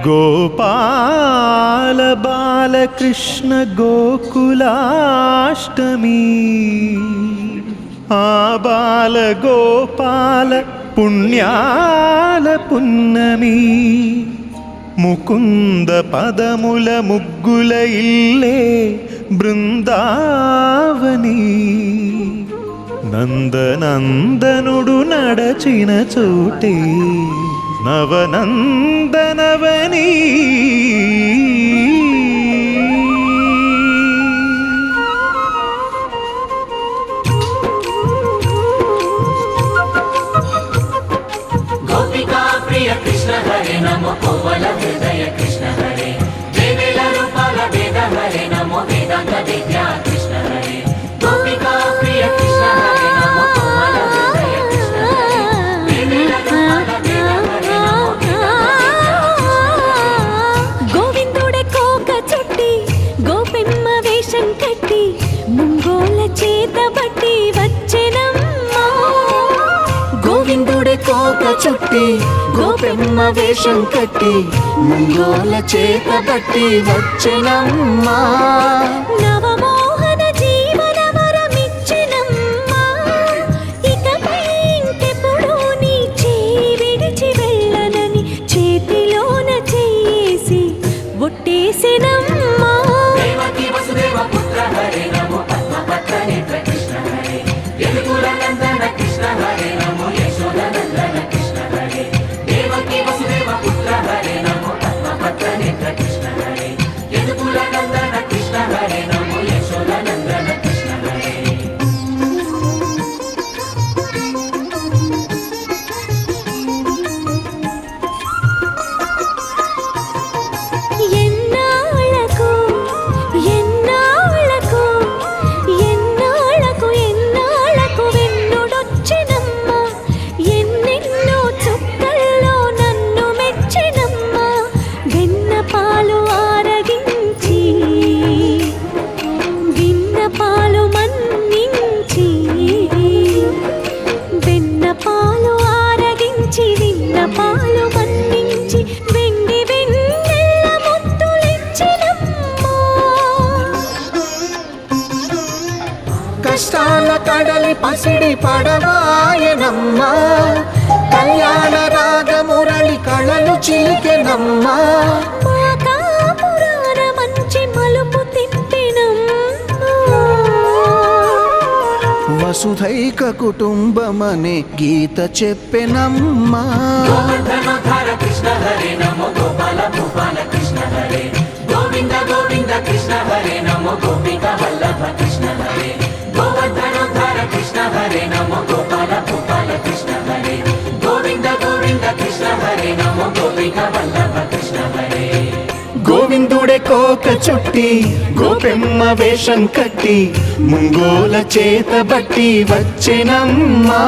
ഗോപാല ബാലകൃഷ്ണ ഗോകുലാഷ്ടമി ആ ബാലഗോപാല പുണ്യാല പുന്നമി മുകുന്ദ പദമുല മുഗ്ഗുലയില്ലേ ബൃന്ദാവനീ. നന്ദനന്ദനുടു നടച്ചിന ചൂട്ടേ. నవనందనవని. కృష్ణ హరే నమో కోవల హృదయ కృష్ణ హరే. దేవేల రూపాల వేద హరే నమో వేదాంత వేషం కట్టి ముంగోల చేత బట్టి వచ్చెనమ్మా. గోవిందుడే కోక చుట్టి గోపెమ్మ వేషం కట్టి ముంగోల చేత బట్టి వచ్చెనమ్మా. ఆరగించి విన్న పాలు మన్నించి వెండి వెన్నెల ముద్దులిచ్చినమ్మా. కష్టాల కడలి పసిడి పడవాయనమ్మా. కళ్యాణ రాగ మురళి కళలు చిలికెనమ్మా. వసుధైక కుటుంబమనే గీత చెప్పెనమ్మా. కృష్ణ హరే నమో గోపాల కృష్ణ హరే గోవింద గోవింద కృష్ణ హరే నమో గోపిక వల్లభ కృష్ణ హరే గోవర్ధనోద్ధార కృష్ణ హరే నమో గోపాల కృష్ణ హరే. గోవింద గోవింద కృష్ణ హరే నమో గోపిక వల్లభ. కోక చుట్టి గోపెమ్మ వేషం కట్టి ముంగోల చేత బట్టి వచ్చెనమ్మా.